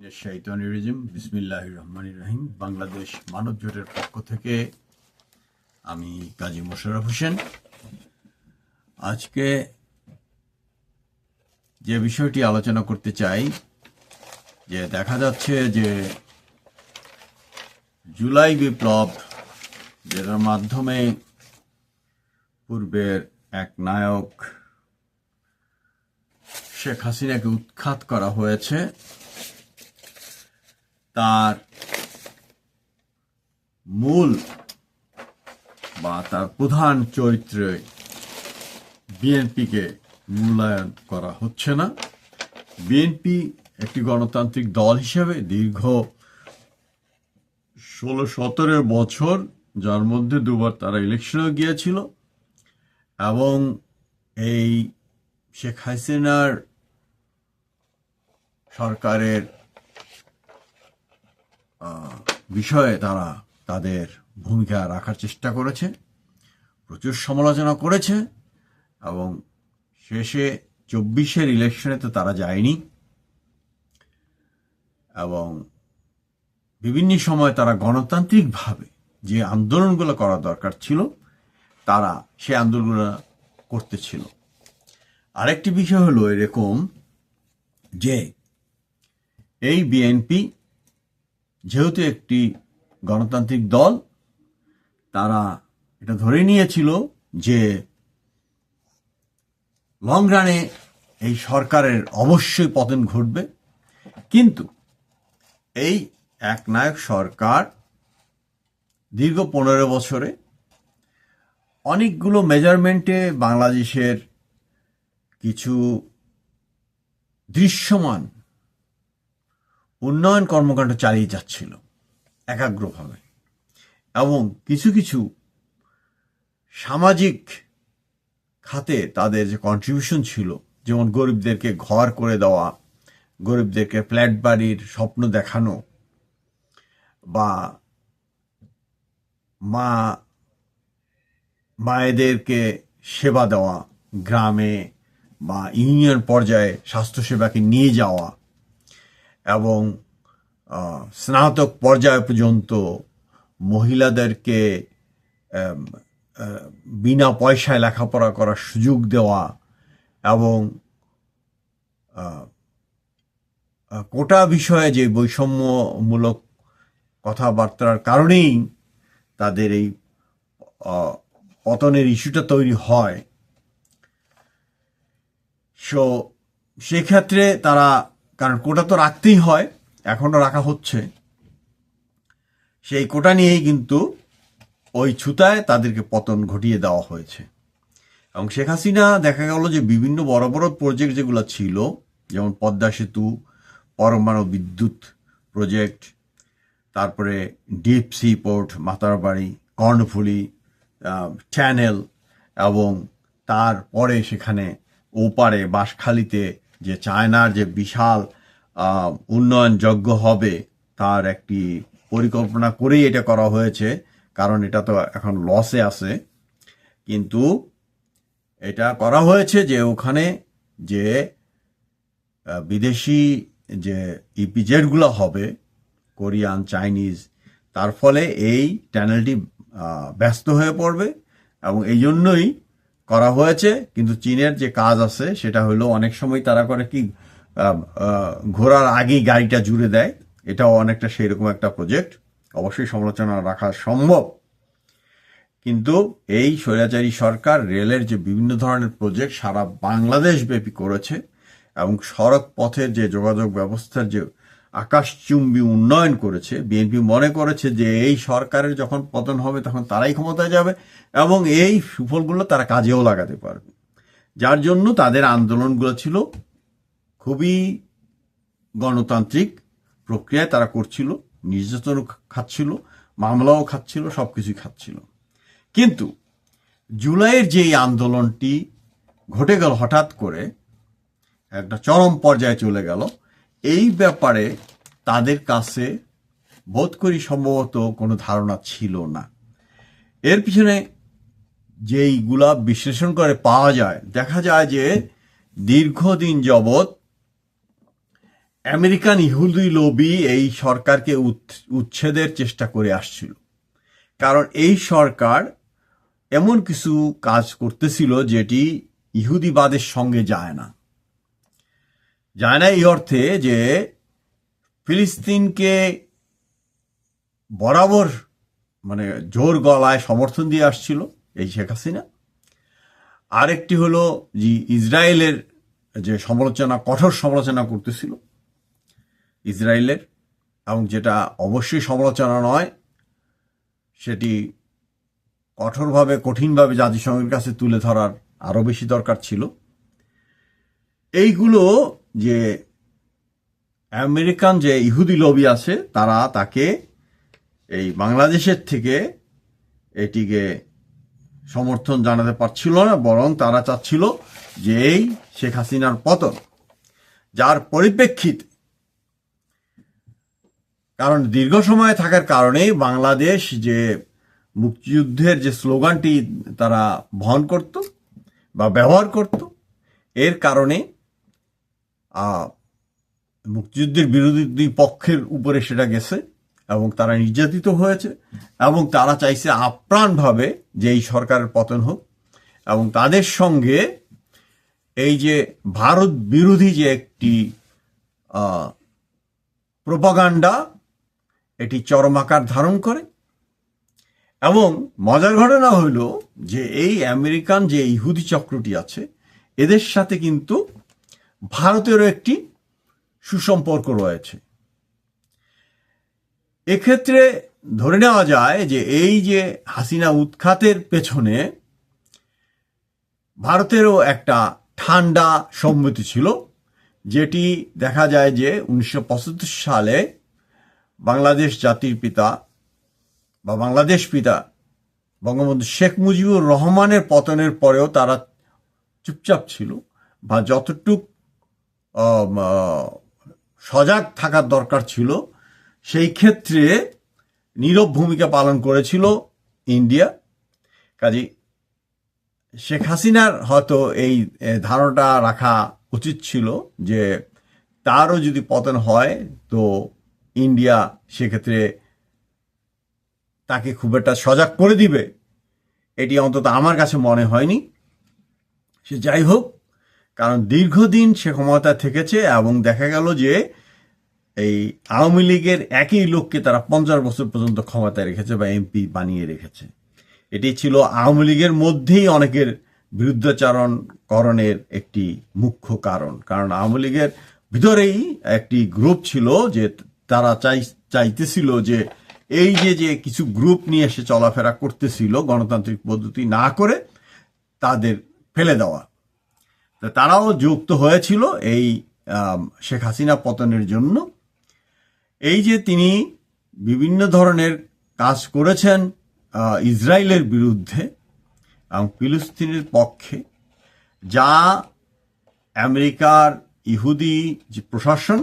শাইতানিরিজম বিসমিল্লাহ রহমান রাহিম, বাংলাদেশ মানব জোটের পক্ষ থেকে আমি কাজী মোশাররফ হোসেন। আজকে যে বিষয়টি আলোচনা করতে চাই, যে দেখা যাচ্ছে যে জুলাই বিপ্লব, যেটার মাধ্যমে পূর্বের এক নায়ক শেখ হাসিনাকে উৎখাত করা হয়েছে তার মূল বা তার প্রধান চরিত্রে বিএনপিকে মূল্যায়ন করা হচ্ছে না। বিএনপি একটি গণতান্ত্রিক দল হিসেবে দীর্ঘ ষোলো সতেরো বছর, যার মধ্যে দুবার তারা ইলেকশনেও গিয়েছিল এবং এই শেখ হাসিনার সরকারের বিষয়ে তারা তাদের ভূমিকা রাখার চেষ্টা করেছে, প্রচুর সমালোচনা করেছে, এবং শেষে চব্বিশের ইলেকশনে তো তারা যায়নি। এবং বিভিন্ন সময় তারা গণতান্ত্রিকভাবে যে আন্দোলনগুলো করা দরকার ছিল, তারা সে আন্দোলনগুলো করতেছিল আরেকটি বিষয় হলো এরকম যে এই বিএনপি যেহেতু একটি গণতান্ত্রিক দল, তারা এটা ধরে নিয়েছিল যে লং রানে এই সরকারের অবশ্যই পতন ঘটবে। কিন্তু এই একনায়ক সরকার দীর্ঘ পনেরো বছরে অনেকগুলো মেজারমেন্টে বাংলাদেশের কিছু দৃশ্যমান উন্নয়ন কর্মকাণ্ড চালিয়ে যাচ্ছিল, একাগ্রভাবে। এবং কিছু কিছু সামাজিক খাতে তাদের যে কন্ট্রিবিউশন ছিল, যেমন গরিবদেরকে ঘর করে দেওয়া, গরিবদেরকে ফ্ল্যাট বাড়ির স্বপ্ন দেখানো, বা মা, মায়েদেরকে সেবা দেওয়া, গ্রামে বা ইউনিয়ন পর্যায়ে স্বাস্থ্যসেবাকে নিয়ে যাওয়া এবং স্নাতক পর্যায় পর্যন্ত মহিলাদেরকে বিনা পয়সায় লেখাপড়া করার সুযোগ দেওয়া এবং কোটা বিষয়ে যে বৈষম্যমূলক কথাবার্তার কারণেই তাদের এই পতনের ইস্যুটা তৈরি হয়। সো, সেক্ষেত্রে তারা কারণ কোটা তো রাখতেই হয় এখনও রাখা হচ্ছে। সেই কোটা নিয়েই কিন্তু ওই ছুতায় তাদেরকে পতন ঘটিয়ে দেওয়া হয়েছে। এবং শেখ হাসিনা দেখা গেল যে বিভিন্ন বড় বড় প্রজেক্ট যেগুলো ছিল, যেমন পদ্মা সেতু, পরমাণু বিদ্যুৎ প্রজেক্ট তারপরে deep sea port Matarbari, Karnaphuli channel এবং তারপরে সেখানে ওপারে বাঁশখালীতে যে চায়নার যে বিশাল আহ, উন্নয়নযোগ্য হবে তার একটি পরিকল্পনা করেই এটা করা হয়েছে কারণ এটা তো এখন লসে আছে। কিন্তু এটা করা হয়েছে যে ওখানে যে বিদেশি যে ইপিজেডগুলো হবে কোরিয়ান চাইনিজ তার ফলে এই চ্যানেলটি ব্যস্ত হয়ে পড়বে এবং এই জন্যই করা হয়েছে, কিন্তু চীনের যে কাজ আছে সেটা হলো অনেক সময় তারা করে কি ঘোরার আগেই গাড়িটা জুড়ে দেয়। এটাও অনেকটা সেই রকম একটা প্রজেক্ট। অবশ্যই সমালোচনা রাখা সম্ভব। কিন্তু এই স্বৈরাচারী সরকার রেলের যে বিভিন্ন ধরনের প্রজেক্ট সারা বাংলাদেশ ব্যাপী করেছে এবং সড়ক পথের যে যোগাযোগ ব্যবস্থার যে আকাশচুম্বী উন্নয়ন করেছে বিএনপি মনে করেছে যে এই সরকারের যখন পতন হবে তখন তারাই ক্ষমতায় যাবে এবং এই সুফলগুলো তারা কাজেও লাগাতে পারবে। যার জন্য তাদের আন্দোলনগুলো ছিল খুবই গণতান্ত্রিক প্রক্রিয়ায় তারা করছিল, নির্যাতনও খাচ্ছিল, মামলাও খাচ্ছিল সব কিছুই খাচ্ছিল। কিন্তু জুলাইয়ের যে আন্দোলনটি ঘটে গেল হঠাৎ করে, একটা চরম পর্যায়ে চলে গেল এই ব্যাপারে তাদের কাছে বোধ করি সম্ভবত কোনো ধারণা ছিল না। এর পিছনে যেইগুলা বিশ্লেষণ করে পাওয়া যায়, দেখা যায় যে দীর্ঘদিন যাবৎ আমেরিকান ইহুদি লবি এই সরকারকে উচ্ছেদের চেষ্টা করে আসছিল। কারণ এই সরকার এমন কিছু কাজ করতেছিল যেটি ইহুদিবাদের সঙ্গে যায় না। যায় না এই অর্থে যে ফিলিস্তিনকে বরাবর মানে জোর গলায় সমর্থন দিয়ে আসছিল এই শেখ হাসিনা। আরেকটি হলো যে ইসরায়েলের যে সমালোচনা, কঠোর সমালোচনা করতেছিল ইসরায়েলের এবং যেটা অবশ্যই সমালোচনা নয়, সেটি কঠোরভাবে, কঠিনভাবে জাতিসংঘের কাছে তুলে ধরার আরও বেশি দরকার ছিল। এইগুলো যে আমেরিকান যে ইহুদি লবি আছে, তারা তাকে এই বাংলাদেশের থেকে এটিকে সমর্থন জানাতে পারছিল না, বরং তারা চাচ্ছিল যে এই শেখ হাসিনার পতন। যার পরিপ্রেক্ষিতে, কারণ দীর্ঘ সময় থাকার কারণে বাংলাদেশ যে মুক্তিযুদ্ধের যে স্লোগানটি তারা বহন করত বা ব্যবহার করত, এর কারণে মুক্তিযুদ্ধের বিরোধী দুই পক্ষের উপরে সেটা গেছে এবং তারা নির্যাতিত হয়েছে এবং তারা চাইছে আপ্রাণভাবে যে এই সরকারের পতন হোক এবং তাদের সঙ্গে এই যে ভারত বিরোধী যে একটি প্রোপাগান্ডা, এটি চরম আকার ধারণ করে এবং মজার ঘটনা হইল যে এই আমেরিকান যে ইহুদি চক্রটি আছে, এদের সাথে কিন্তু ভারতেরও একটি সুসম্পর্ক রয়েছে। এক্ষেত্রে ধরে নেওয়া যায় যে এই যে হাসিনা উৎখাতের পেছনে ভারতেরও একটা ঠান্ডা সম্মতি ছিল, যেটি দেখা যায় যে উনিশশো পঁচাত্তর সালে বাংলাদেশ জাতির পিতা বা বাংলাদেশ পিতা বঙ্গবন্ধু শেখ মুজিবুর রহমানের পতনের পরেও তারা চুপচাপ ছিল বা যতটুক সজাগ থাকার দরকার ছিল। সেই ক্ষেত্রে নীরব ভূমিকা পালন করেছিল ইন্ডিয়া। কাজে শেখ হাসিনার হয়তো এই ধারণাটা রাখা উচিত ছিল যে তারও যদি পতন হয়, তো ইন্ডিয়া সেক্ষেত্রে তাকে খুব একটা সজাগ করে দিবে। এটি অন্তত আমার কাছে মনে হয়নি। সে যাই হোক কারণ দীর্ঘদিন সে ক্ষমতা থেকেছে এবং দেখা গেল যে এই আওয়ামী লীগের একই লোককে তারা পঞ্চাশ বছর পর্যন্ত ক্ষমতায় রেখেছে বা এমপি বানিয়ে রেখেছে। এটি ছিল আওয়ামী লীগের মধ্যেই অনেকের বিরুদ্ধাচারণ করণের একটি মুখ্য কারণ। কারণ আওয়ামী লীগের ভিতরেই একটি গ্রুপ ছিল যে তারা চাই, চাইতেছিল যে এই যে যে কিছু গ্রুপ নিয়ে এসে চলাফেরা করতেছিল গণতান্ত্রিক পদ্ধতি না করে তাদের ফেলে দেওয়া। তারাও যুক্ত হয়েছিল এই শেখ হাসিনা পতনের জন্য। এই যে তিনি বিভিন্ন ধরনের কাজ করেছেন ইসরায়েলের বিরুদ্ধে এবং ফিলিস্তিনের পক্ষে, যা আমেরিকার ইহুদি যে প্রশাসন,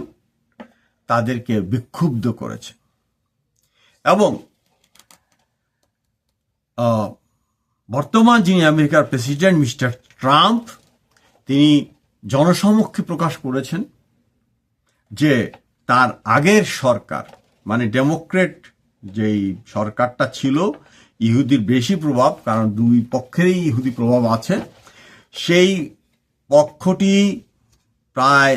তাদেরকে বিক্ষুব্ধ করেছে। এবং বর্তমান যিনি আমেরিকার প্রেসিডেন্ট মিস্টার ট্রাম্প তিনি জনসমক্ষে প্রকাশ করেছেন যে তার আগের সরকার মানে ডেমোক্রেট যেই সরকারটা ছিল, ইহুদির বেশি প্রভাব, কারণ দুই পক্ষেরই ইহুদি প্রভাব আছে, সেই পক্ষটি প্রায়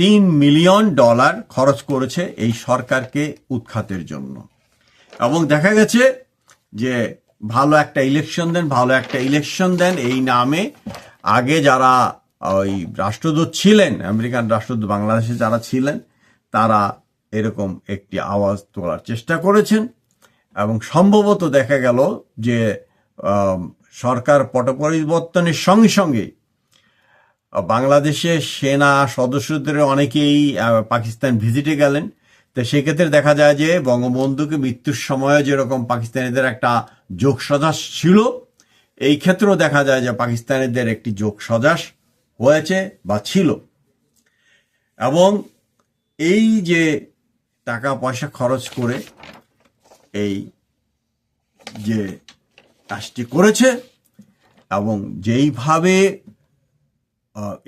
তিন মিলিয়ন ডলার খরচ করেছে এই সরকারকে উৎখাতের জন্য। এবং দেখা গেছে যে ভালো একটা ইলেকশন দেন, ভালো একটা ইলেকশন দেন, এই নামে আগে যারা ওই রাষ্ট্রদূত ছিলেন, আমেরিকান রাষ্ট্রদূত বাংলাদেশে যারা ছিলেন, তারা এরকম একটি আওয়াজ তোলার চেষ্টা করেছেন এবং সম্ভবত দেখা গেল যে সরকার পট পরিবর্তনের সঙ্গে সঙ্গে বাংলাদেশের সেনা সদস্যদের অনেকেই পাকিস্তান ভিজিটে গেলেন। তো সেক্ষেত্রে দেখা যায় যে, বঙ্গবন্ধুকে মৃত্যুর সময়ে যেরকম পাকিস্তানিদের একটা যোগ সজাস ছিল এই ক্ষেত্রেও দেখা যায় যে পাকিস্তানিদের একটি যোগ সজাস হয়েছে বা ছিল। এবং এই যে টাকা পয়সা খরচ করে এই যে কাজটি করেছে এবং যেইভাবে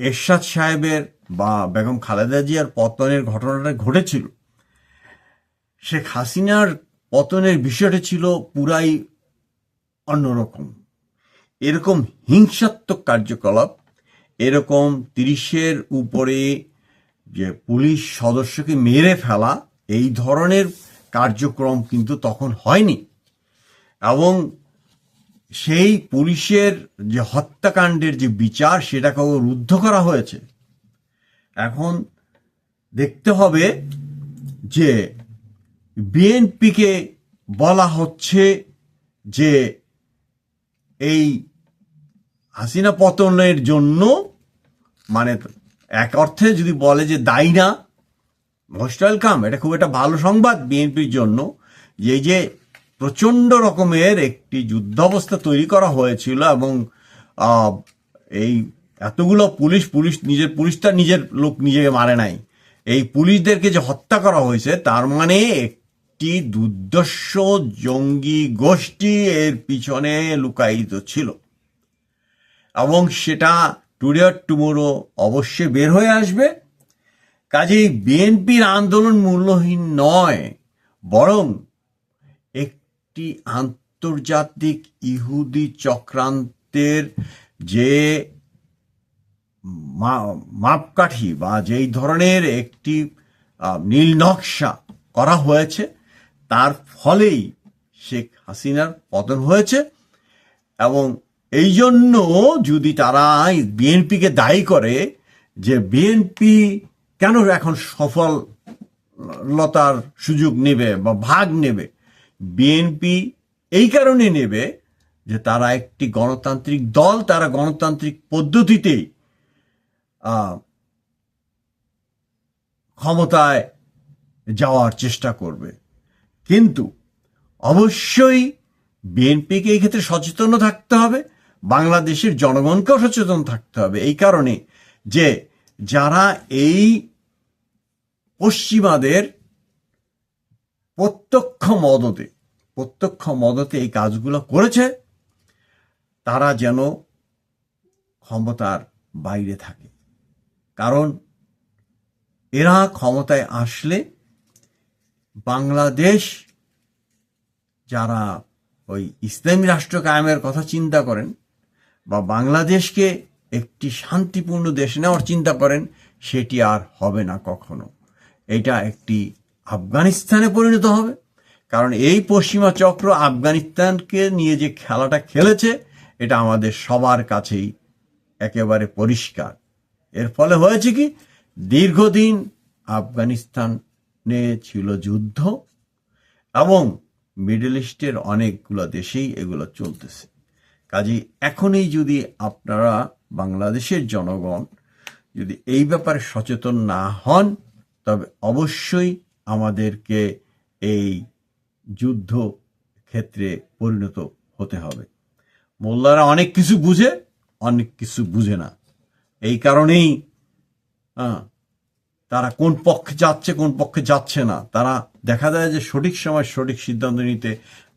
এরশাদ সাহেবের বা বেগম খালেদা জিয়ার পতনের ঘটনাটা ঘটেছিল, শেখ হাসিনার পতনের বিষয়টা ছিল পুরাই অন্যরকম। এরকম হিংসাত্মক কার্যকলাপ, এরকম তিরিশের উপরে যে পুলিশ সদস্যকে মেরে ফেলা, এই ধরনের কার্যক্রম কিন্তু তখন হয়নি। এবং সেই পুলিশের যে হত্যাকাণ্ডের যে বিচার, সেটাকেও রুদ্ধ করা হয়েছে। এখন দেখতে হবে যে বিএনপিকে বলা হচ্ছে যে এই হাসিনা পতনের জন্য মানে এক অর্থে যদি বলে যে দায়ী না মোস্ট ওয়েলকাম, এটা খুব একটা ভালো সংবাদ বিএনপির জন্য। যে যে প্রচণ্ড রকমের একটি যুদ্ধাবস্থা তৈরি করা হয়েছিল এবং এই এতগুলো পুলিশ পুলিশ নিজের, পুলিশটা নিজের লোক নিজেকে মারে নাই। এই পুলিশদেরকে যে হত্যা করা হয়েছে, তার মানে একটি দুর্দর্শ জঙ্গি গোষ্ঠী এর পিছনে লুকায়িত ছিল। এবং সেটা টুডে অর টুমোরো অবশ্যই বের হয়ে আসবে। কাজেই বিএনপির আন্দোলন মূল্যহীন নয়, বরং একটি আন্তর্জাতিক ইহুদি চক্রান্তের যে মাপকাঠি বা যেই ধরনের একটি নীল নকশা করা হয়েছে, তার ফলেই শেখ হাসিনার পতন হয়েছে এবং এই জন্য যদি তারা বিএনপিকে দায়ী করে যে বিএনপি কেন এখন সফলতার সুযোগ নেবে বা ভাগ নেবে বিএনপি এই কারণে নেবে যে তারা একটি গণতান্ত্রিক দল তারা গণতান্ত্রিক পদ্ধতিতেই আহ, ক্ষমতায় যাওয়ার চেষ্টা করবে। কিন্তু অবশ্যই বিএনপিকে এই ক্ষেত্রে সচেতন থাকতে হবে। বাংলাদেশের জনগণকেও সচেতন থাকতে হবে। এই কারণে যে যারা এই পশ্চিমাদের প্রত্যক্ষ মদতে প্রত্যক্ষ মদতে এই কাজগুলো করেছে, তারা যেন ক্ষমতার বাইরে থাকে। কারণ এরা ক্ষমতায় আসলে বাংলাদেশ যারা ওই ইসলামী রাষ্ট্র কায়েমের কথা চিন্তা করেন বা বাংলাদেশকে একটি শান্তিপূর্ণ দেশ নেওয়ার চিন্তা করেন, সেটি আর হবে না কখনো। এটা একটি আফগানিস্তানে পরিণত হবে। কারণ এই পশ্চিমা চক্র আফগানিস্তানকে নিয়ে যে খেলাটা খেলেছে, এটা আমাদের সবার কাছেই একেবারে পরিষ্কার। এর ফলে হয়েছে কি, দীর্ঘদিন আফগানিস্তানে ছিল যুদ্ধ এবং মিডল ইস্টের অনেকগুলো দেশেই এগুলো চলতেছে। কাজেই এখনই যদি আপনারা বাংলাদেশের জনগণ যদি এই ব্যাপারে সচেতন না হন, তবে অবশ্যই আমাদেরকে এই যুদ্ধ ক্ষেত্রে পরিণত হতে হবে। মোল্লারা অনেক কিছু বুঝে, অনেক কিছু বুঝে না। এই কারণেই তারা কোন পক্ষে যাচ্ছে, কোন পক্ষে যাচ্ছে না। তারা দেখা যায় যে সঠিক সময় সঠিক সিদ্ধান্ত নিতে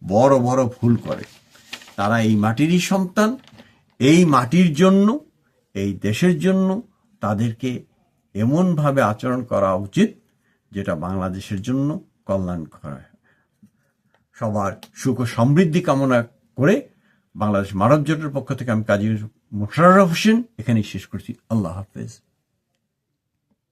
বড় বড় ভুল করে। তারা এই মাটিরই সন্তান, এই মাটির জন্য, এই দেশের জন্য তাদেরকে এমনভাবে আচরণ করা উচিত যেটা বাংলাদেশের জন্য কল্যাণ করা সবার সুখ সমৃদ্ধি কামনা করে বাংলাদেশ মানব জোটের পক্ষ থেকে আমি কাজী মোশাররফ হোসেন এখানেই শেষ করছি। আল্লাহ হাফেজ।